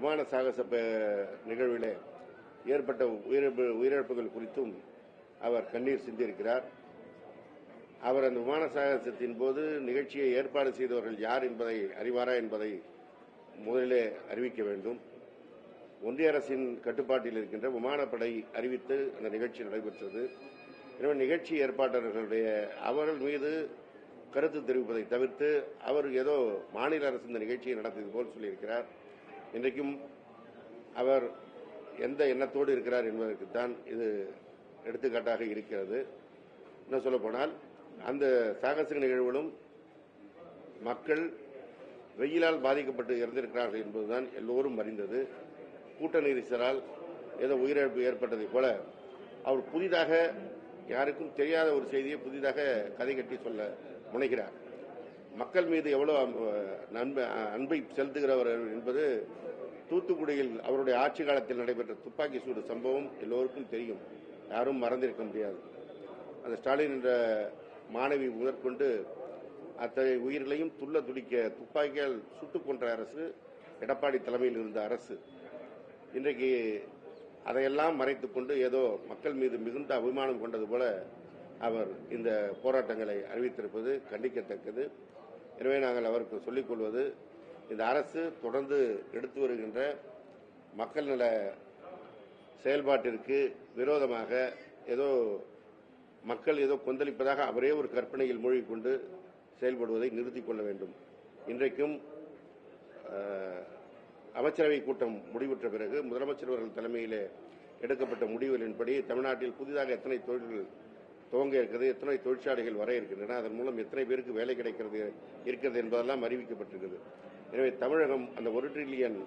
விமான சாகச நிகழ்விலே ஏற்பட்ட உயிரிழப்பு உயிரிழப்புகள் குறித்தும் அவர் கண்ணீர் சிந்தியிருக்கிறார் அவர் அந்த விமான சாகசத்தின் போது நிகழ்ச்சியை ஏற்பாடு செய்தவர்கள் யார் என்பதை அறிவாரா என்பதை முதலிலே அறிவிக்க வேண்டும். ஒன்றிய அரசின் கட்டுப்பாட்டில் இருக்கின்ற விமானப்படை அறிவித்து அந்த நிகழ்ச்சி நடைபெற்றது. எனவே நிகழ்ச்சி ஏற்பாட்டாளர்களுடைய அவர்கள் மீது கருத்து தெரிவிப்பதை தவிர்த்து அவர் ஏதோ மாநில அரசு இந்த நிகழ்ச்சியை நடத்தியது போல் சொல்லியிருக்கிறார். இன்றைக்கும் அவர் எந்த எண்ணத்தோடு இருக்கிறார் என்பதற்குத்தான் இது எடுத்துக்காட்டாக இருக்கிறது. இன்னும் சொல்ல போனால் அந்த சாகசிக நிகழ்வுகளும் மக்கள் வெயிலால் பாதிக்கப்பட்டு இறந்திருக்கிறார்கள் என்பதுதான் எல்லோரும் அறிந்தது. கூட்ட நெரிசலால் ஏதோ உயிரிழப்பு ஏற்பட்டதைப் போல அவர் புதிதாக யாருக்கும் தெரியாத ஒரு செய்தியை புதிதாக கதை கட்டி சொல்ல முனைகிறார். மக்கள் மீது எவ்வளவு அன்ப- அன்பை செலுத்துகிறவர் என்பது தூத்துக்குடியில் அவருடைய ஆட்சி காலத்தில் நடைபெற்ற துப்பாக்கி சூடு சம்பவம் எல்லோருக்கும் தெரியும். யாரும் மறந்திருக்க முடியாது. அந்த ஸ்டாலின் என்ற மாணவி முதற்கொண்டு அத்தகைய உயிர்களையும் துள்ள துடிக்க துப்பாக்கியால் சுட்டுக் கொன்ற அரசு எடப்பாடி தலைமையில் இருந்த அரசு. இன்றைக்கு அதையெல்லாம் மறைத்துக் கொண்டு ஏதோ மக்கள் மீது மிகுந்த அபிமானம் கொண்டது போல அவர் இந்த போராட்டங்களை அறிவித்திருப்பது கண்டிக்கத்தக்கது. எனவே நாங்கள் அவருக்கு சொல்லிக் கொள்வது இந்த அரசு தொடர்ந்து எடுத்து வருகின்ற மக்கள் நல செயல்பாட்டிற்கு விரோதமாக ஏதோ மக்கள் ஏதோ கொந்தளிப்பதாக அவரே ஒரு கற்பனையில் மூழ்கிக்கொண்டு செயல்படுவதை நிறுத்திக் கொள்ள வேண்டும். இன்றைக்கும் அமைச்சரவைக் அமைச்சரவை கூட்டம் முடிவுற்ற பிறகு முதலமைச்சர் அவர்கள் தலைமையிலே எடுக்கப்பட்ட முடிவுகளின்படி தமிழ்நாட்டில் புதிதாக எத்தனை தொழில்கள் துவங்க இருக்கிறது எத்தனை தொழிற்சாலைகள் வர இருக்கின்றன அதன் மூலம் எத்தனை பேருக்கு வேலை கிடைக்கிறது இருக்கிறது என்பதெல்லாம் அறிவிக்கப்பட்டிருக்கிறது. எனவே தமிழகம் அந்த ஒரு டிரில்லியன்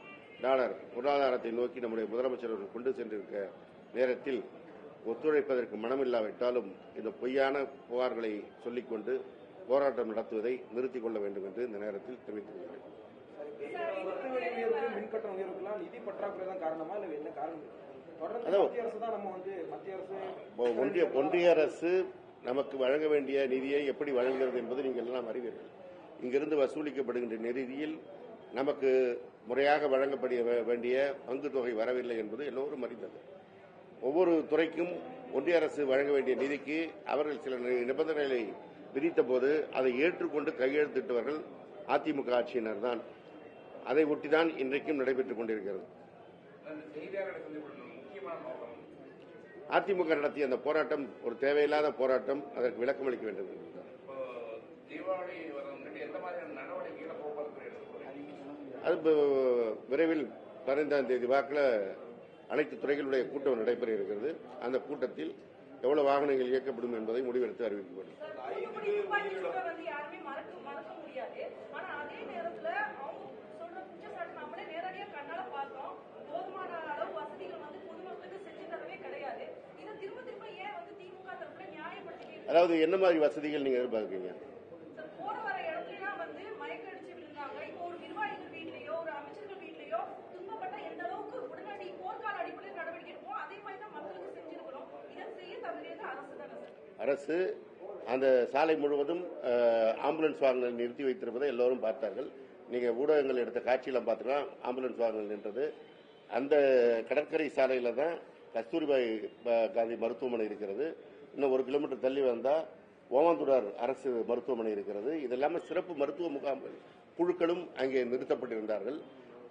டாலர் பொருளாதாரத்தை நோக்கி நம்முடைய முதலமைச்சர் அவர்கள் கொண்டு சென்றிருக்க நேரத்தில் ஒத்துழைப்பதற்கு மனமில்லாவிட்டாலும் இந்த பொய்யான புகார்களை சொல்லிக்கொண்டு போராட்டம் நடத்துவதை நிறுத்திக் கொள்ள வேண்டும் என்று இந்த நேரத்தில் தெரிவித்துக் கொள்கிறேன். வெப்ப உயர்வுக்கெல்லாம் நிதி பற்றாக்குறை தான் காரணமா? இல்ல என்ன காரணம்? தொடர்ந்து அதான். மத்திய அரசு தான் நம்ம வந்து மத்திய அரசு இப்போ ஒன்றிய ஒன்றிய அரசு நமக்கு வழங்க வேண்டிய நிதியை எப்படி வழங்குகிறது என்பது நீங்கள் எல்லாம் அறிவீர்கள். இங்கிருந்து வசூலிக்கப்படுகின்ற நிதியில் நமக்கு முறையாக வழங்கப்பட வே- வேண்டிய பங்கு தொகை வரவில்லை என்பது எல்லோரும் அறிந்தது. ஒவ்வொரு துறைக்கும் ஒன்றிய அரசு வழங்க வேண்டிய நிதிக்கு அவர்கள் சில நிபந்தனைகளை விதித்த போது அதை ஏற்றுக்கொண்டு கையெழுத்திட்டவர்கள் அதிமுக ஆட்சியினர் தான். அதை ஒட்டிதான் இன்றைக்கும் நடைபெற்றுக் கொண்டிருக்கிறது. அதிமுக நடத்திய அந்த போராட்டம் ஒரு தேவையில்லாத போராட்டம் அதற்கு விளக்கம் அளிக்க வேண்டும். அது விரைவில் பதினைந்தாம் தேதி வாக்கில் அனைத்து துறைகளுடைய கூட்டம் நடைபெற இருக்கிறது. அந்த கூட்டத்தில் எவ்வளவு வாகனங்கள் இயக்கப்படும் என்பதை முடிவெடுத்து அறிவிக்கப்படும் தூத்துக்குடி துப்பாக்கி சூட தான் மக்களுக்கு செஞ்சிருக்கிறோம் இதை செய்ய தவறியது அரசு அந்த சாலை முழுவதும் ஆம்புலன்ஸ் வாகனங்கள் நிறுத்தி வைத்திருப்பதை எல்லோரும் பார்த்தார்கள். நீங்க ஊடகங்கள் எடுத்த காட்சியெல்லாம் பார்த்துக்கலாம். ஆம்புலன்ஸ் வாகனங்கள் நின்றது. அந்த கடற்கரை சாலையில தான் கஸ்தூரிபாய் காந்தி மருத்துவமனை இருக்கிறது. இன்னும் ஒரு கிலோமீட்டர் தள்ளி வந்தால் ஓமாந்துடார் அரசு மருத்துவமனை இருக்கிறது. இது இல்லாமல் சிறப்பு மருத்துவ முகாம்கள் குழுக்களும் அங்கே நிறுத்தப்பட்டிருந்தார்கள்.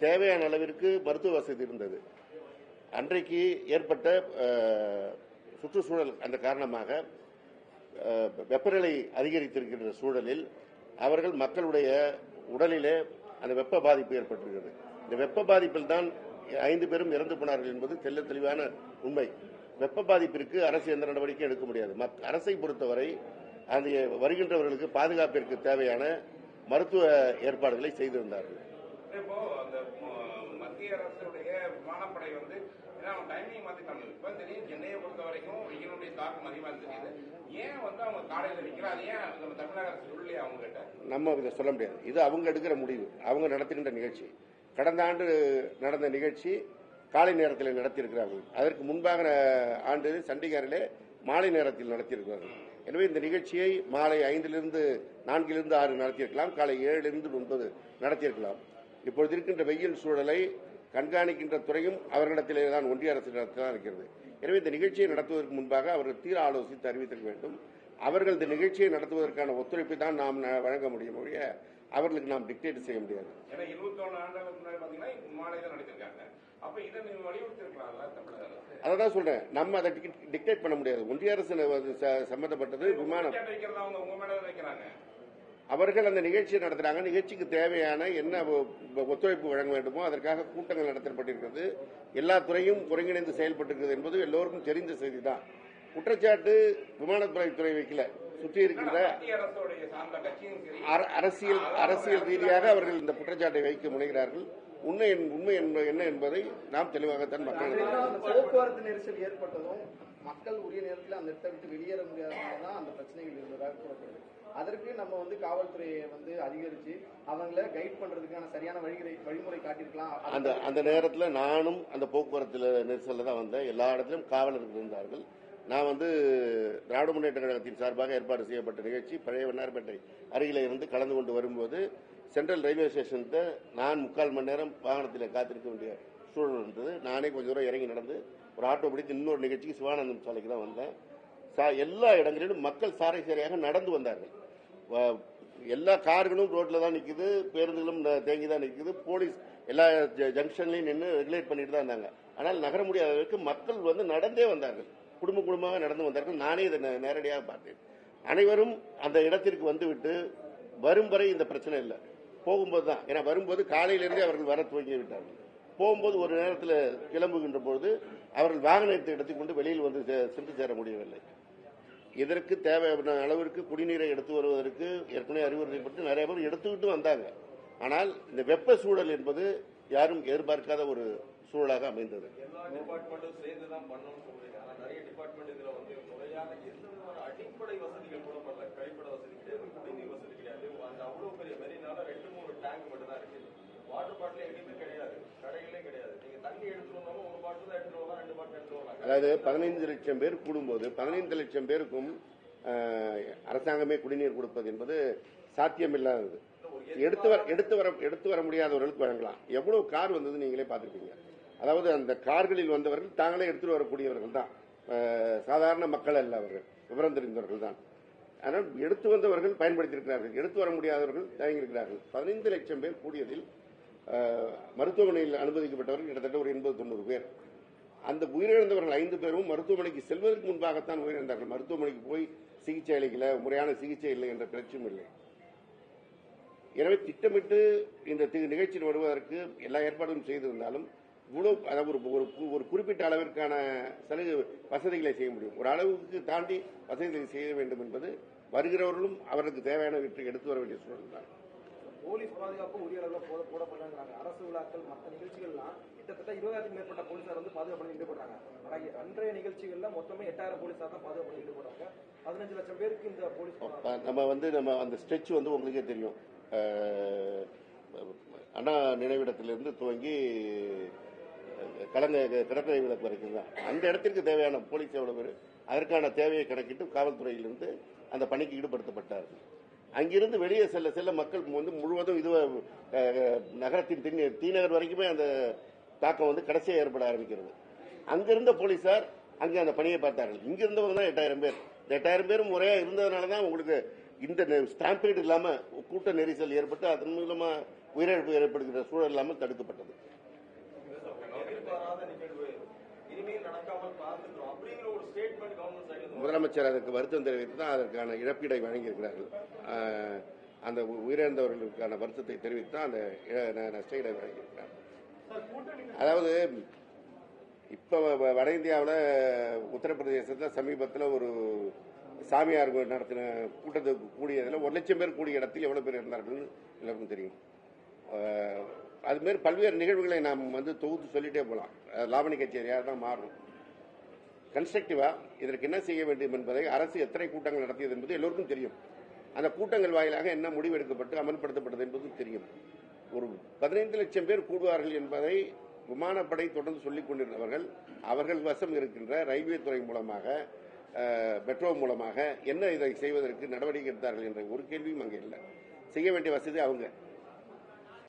தேவையான அளவிற்கு மருத்துவ வசதி இருந்தது. அன்றைக்கு ஏற்பட்ட சுற்றுச்சூழல் அந்த காரணமாக வெப்பநிலை அதிகரித்திருக்கின்ற சூழலில் அவர்கள் மக்களுடைய உடலிலே அந்த வெப்ப பாதிப்பு ஏற்பட்டிருக்கிறது. இந்த வெப்ப பாதிப்பில் தான் ஐந்து பேரும் இறந்து போனார்கள் என்பது தெல்ல தெளிவான உண்மை. வெப்ப பாதிப்பிற்கு அரசு எந்த நடவடிக்கையும் எடுக்க முடியாது. அரசை பொறுத்தவரை அந்த வருகின்றவர்களுக்கு பாதுகாப்பிற்கு தேவையான மருத்துவ ஏற்பாடுகளை செய்திருந்தார்கள். இப்போ அந்த ம- மத்திய அரசுடைய விமானப்படை வந்து ஏன்னா அவங்க டைமிங் மாத்திட்டாங்க இப்போ தெரியும் சென்னையை பொறுத்த வரைக்கும் வெயிலுடைய தாக்கம் அதிகமாக தெரியுது. ஏன் வந்து அவங்க காலையில் நிற்கிறாங்க அது ஏன் நம்ம தமிழக அரசு சொல்லலையா அவங்க கிட்ட நம்ம இதை சொல்ல முடியாது. இது அவங்க எடுக்கிற முடிவு. அவங்க நடத்துகின்ற நிகழ்ச்சி. கடந்த ஆண்டு நடந்த நிகழ்ச்சி காலை நேரத்தில் நடத்தியிருக்கிறார்கள். அதற்கு முன்பாக ஆண்டு சண்டிகரிலே மாலை நேரத்தில் நடத்தியிருக்கிறார்கள். எனவே இந்த நிகழ்ச்சியை மாலை ஐந்திலிருந்து நான்கிலிருந்து ஆறு நடத்தியிருக்கலாம். காலை ஏழிலிருந்து ஒன்பது நடத்தியிருக்கலாம். இப்பொழுது இருக்கின்ற வெயில் சூழலை கண்காணிக்கின்ற துறையும் அவர்களிடத்திலே தான் ஒன்றிய அரசு தான் இருக்கிறது. எனவே இந்த நிகழ்ச்சியை நடத்துவதற்கு முன்பாக அவர்கள் தீர ஆலோசித்து அறிவித்திருக்க வேண்டும். அவர்கள் இந்த நிகழ்ச்சியை நடத்துவதற்கான ஒத்துழைப்பை தான் நாம் ந- வழங்க முடியும் அவர்களுக்கு நாம் டிக்டேட் செய்ய முடியாது. ஏன்னா இருபத்தொன்னு ஆண்டுகளுக்கு முன்னாடி பாத்தீங்கன்னா மாலை தான் நடத்திருக்காங்க அப்ப இதை நீங்க வலியுறுத்தி இருக்கலாம்ல தமிழக அரசு? அதை தான் சொல்றேன். நம்ம அதை டிக்டேட் பண்ண முடியாது. ஒன்றிய அரசு சம்பந்தப்பட்டது விமானம். அவர்கள் அந்த நிகழ்ச்சியை நடத்துறாங்க. நிகழ்ச்சிக்கு தேவையான என்ன ஒத்துழைப்பு வழங்க வேண்டுமோ அதற்காக கூட்டங்கள் நடத்தப்பட்டிருக்கிறது. எல்லா துறையும் ஒருங்கிணைந்து செயல்பட்டிருக்கிறது என்பது எல்லோருக்கும் தெரிந்த செய்திதான். குற்றச்சாட்டு விமானத்துறை துறை வைக்கல சுற்றி இருக்கின்ற அரசியல் அரசியல் ரீதியாக அவர்கள் இந்த குற்றச்சாட்டை வைக்க முனைகிறார்கள். உண்மை உண்மை என்ன என்பதை நாம் தெளிவாகத்தான் மக்கள் போக்குவரத்து நெரிசல் ஏற்பட்டதும் மக்கள் உரிய நேரத்தில் அந்த இடத்தை விட்டு வெளியேற முடியாதனால தான் அந்த பிரச்சனைகள் இருந்ததாக கூறப்படுது. அதற்கு நம்ம வந்து காவல்துறையை வந்து அதிகரிச்சு அவங்கள கைட் பண்றதுக்கான சரியான வழிகளை வழிமுறை காட்டியிருக்கலாம். அந்த அந்த நேரத்தில் நானும் அந்த போக்குவரத்தில் நெரிசலில் தான் வந்தேன். எல்லா இடத்திலும் காவலர்கள் இருந்தார்கள். நான் வந்து திராவிட முன்னேற்ற கழகத்தின் சார்பாக ஏற்பாடு செய்யப்பட்ட நிகழ்ச்சி பழைய வண்ணார்பேட்டை அருகில இருந்து கலந்து கொண்டு வரும்போது சென்ட்ரல் ரயில்வே ஸ்டேஷன்கிட்ட நான் முக்கால் மணி நேரம் வாகனத்தில் காத்திருக்க வேண்டிய சூழல் இருந்தது. நானே கொஞ்சம் தூரம் இறங்கி நடந்து ஒரு ஆட்டோ பிடித்து இன்னொரு நிகழ்ச்சிக்கு சிவானந்தம் சாலைக்கு தான் வந்தேன். சா- எல்லா இடங்களிலும் மக்கள் சாரை சாரையாக நடந்து வந்தார்கள். எல்லா கார்களும் ரோட்டில் தான் நிற்குது பேருந்துகளும் தேங்கி தான் நிற்குது போலீஸ் எல்லா ஜ- நின்று ரெகுலேட் பண்ணிட்டு தான் இருந்தாங்க. ஆனால் நகர முடியாத அளவுக்கு மக்கள் வந்து நடந்தே வந்தார்கள். குடும்ப குடும்பமாக நடந்து வந்தார்கள். நானே இதை நேரடியாக பார்த்தேன். அனைவரும் அந்த இடத்திற்கு வந்துவிட்டு வரும் வரை இந்த பிரச்சனை இல்லை. போகும்போது தான். ஏன்னா வரும்போது காலையிலிருந்தே அவர்கள் வர துவங்கி விட்டார்கள். போகும்போது ஒரு நேரத்தில் கிளம்புகின்ற பொழுது அவர்கள் வாகனத்தை எடுத்துக்கொண்டு வெளியில் வந்து சே- சென்று சேர முடியவில்லை. இதற்கு தேவையான அளவிற்கு குடிநீரை எடுத்து வருவதற்கு ஏற்கனவே அறிவுறுத்தப்பட்டு நிறைய பேர் எடுத்துக்கிட்டு வந்தாங்க. ஆனால் இந்த வெப்ப சூழல் என்பது யாரும் எதிர்பார்க்காத ஒரு சூழலாக அமைந்தது. நிறைய டிபார்ட்மெண்ட் இதுல வந்து முறையான எந்த விதமான அடிப்படை வசதிகள் கூட பண்ணல. கழிப்பட வசதி கிடையாது குடிநீர் வசதி கிடையாது. அந்த அவ்வளவு பெரிய மெரினால ரெண்டு மூணு டேங்க் மட்டும் தான் இருக்கு வாட்டர் பாட்டில் எங்கேயுமே கிடையாது. கடைகளே கிடையாது. நீங்க தண்ணி எடுத்துட்டு வந்தாலும் ஒரு பாட்டில் தான் எடுத்துட்டு வரலாம் ரெண்டு பாட்டில் எடுத்துட்டு வரலாம். அதாவது பதினைந்து லட்சம் பேர் கூடும்போது பதினைந்து லட்சம் பேருக்கும் அரசாங்கமே குடிநீர் கொடுப்பது என்பது சாத்தியமில்லாதது. எடுத்து வர எடுத்து வர எடுத்து வர முடியாதவர்களுக்கு வழங்கலாம். எவ்வளவு கார் வந்தது நீங்களே பார்த்துருப்பீங்க. அதாவது அந்த கார்களில் வந்தவர்கள் தாங்களே எடுத்துட்டு வரக்கூடியவர்கள் தான். சாதாரண மக்கள் அல்ல அவர்கள். விவரம் தெரிந்தவர்கள் தான் ஆனால் எடுத்து வந்தவர்கள் பயன்படுத்தியிருக்கிறார்கள். எடுத்து வர முடியாதவர்கள் தயங்கியிருக்கிறார்கள். பதினைந்து லட்சம் பேர் கூடியதில் மருத்துவமனையில் அனுமதிக்கப்பட்டவர்கள் கிட்டத்தட்ட ஒரு எண்பது தொண்ணூறு பேர். அந்த உயிரிழந்தவர்கள் ஐந்து பேரும் மருத்துவமனைக்கு செல்வதற்கு முன்பாகத்தான் உயிரிழந்தார்கள். மருத்துவமனைக்கு போய் சிகிச்சை அளிக்கல. முறையான சிகிச்சை இல்லை என்ற பிரச்சனையும் இல்லை. எனவே திட்டமிட்டு இந்த நிகழ்ச்சியில் வருவதற்கு எல்லா ஏற்பாடும் செய்திருந்தாலும் இவ்வளவு அதாவது ஒரு ஒரு குறிப்பிட்ட அளவிற்கான சலுகை வசதிகளை செய்ய முடியும். ஒரு அளவுக்கு தாண்டி வசதிகளை செய்ய வேண்டும் என்பது வருகிறவர்களும் அவர்களுக்கு தேவையானவற்றை எடுத்து வர வேண்டிய சூழல் தான். போலீஸ் பாதுகாப்பு உரிய அளவில் போட போடப்படுறாங்க அரசு விழாக்கள் மற்ற நிகழ்ச்சிகள்லாம் கிட்டத்தட்ட இருபதாயிரத்துக்கு மேற்பட்ட போலீசார் வந்து பாதுகாப்பு ஈடுபடுறாங்க. ஆனா அன்றைய நிகழ்ச்சிகள்ல மொத்தமே எட்டாயிரம் போலீசார் தான் பாதுகாப்பு ஈடுபடுறாங்க. பதினஞ்சு லட்சம் பேருக்கு இந்த போலீஸ் நம்ம வந்து நம்ம அந்த ஸ்ட்ரெச் வந்து உங்களுக்கே தெரியும். அண்ணா நினைவிடத்திலிருந்து துவங்கி அஹ், கலங்க விளக்கு வரைக்கும் தான் அந்த இடத்திற்கு தேவையான போலீஸ் எவ்வளவு பேர் அதற்கான தேவையை கணக்கிட்டு காவல்துறையிலிருந்து அந்த பணிக்கு ஈடுபடுத்தப்பட்டார்கள் அங்கிருந்து வெளியே செல்ல செல்ல மக்கள் வந்து முழுவதும் இது நகரத்தின் தீ தீநகர் வரைக்குமே அந்த தாக்கம் வந்து கடைசியாக ஏற்பட ஆரம்பிக்கிறது. அங்கிருந்த போலீசார் அங்கே அந்த பணியை பார்த்தார்கள். இங்கிருந்தவங்க தான் எட்டாயிரம் பேர். இந்த எட்டாயிரம் பேரும் முறையா இருந்ததுனால தான் உங்களுக்கு இந்த ஸ்டாம்பீடு இல்லாமல் கூட்ட நெரிசல் ஏற்பட்டு அதன் மூலமா உயிரிழப்பு ஏற்படுகிற சூழல் இல்லாமல் தடுக்கப்பட்டது. நிகழ்வு. இனிமேல் நடக்காமல் பார்த்துக்கிறோம். அப்படிங்கிற ஒரு ஸ்டேட்மெண்ட் கவர்மெண்ட் சைடுல முதலமைச்சர் அதற்கு வருத்தம் தெரிவித்து தான் அதற்கான இழப்பீடை வழங்கியிருக்கிறார்கள். அந்த உயிரிழந்தவர்களுக்கான வருத்தத்தை தெரிவித்து தான் அந்த நஷ்ட ஈடை வழங்கியிருக்கிறார் அதாவது இப்ப வட இந்தியாவில் உத்தரப்பிரதேசத்தில் சமீபத்தில் ஒரு சாமியார் நடத்தின கூட்டத்துக்கு கூடியதில் ஒரு லட்சம் பேர் கூடிய இடத்தில் எவ்வளவு பேர் இருந்தார்கள்னு எல்லாருக்கும் தெரியும். அதுமாரி அது மாதிரி பல்வேறு நிகழ்வுகளை நாம் வந்து தொகுத்து சொல்லிட்டே போகலாம் லாவணி கச்சேரியாக தான் மாறும் கன்ஸ்ட்ரக்டிவா இதற்கு என்ன செய்ய வேண்டும் என்பதை அரசு எத்தனை கூட்டங்கள் நடத்தியது என்பது எல்லோருக்கும் தெரியும். அந்த கூட்டங்கள் வாயிலாக என்ன முடிவு எடுக்கப்பட்டு அமல்படுத்தப்பட்டது என்பதும் தெரியும். ஒரு பதினைந்து லட்சம் பேர் கூடுவார்கள் என்பதை விமானப்படை தொடர்ந்து சொல்லிக் கொண்டிருந்தவர்கள் அவர்கள் வசம் இருக்கின்ற ரயில்வே துறை மூலமாக அஹ், மெட்ரோ மூலமாக என்ன இதை செய்வதற்கு நடவடிக்கை எடுத்தார்கள் என்ற ஒரு கேள்வியும் அங்கே இல்லை. செய்ய வேண்டிய வசதி அவங்க.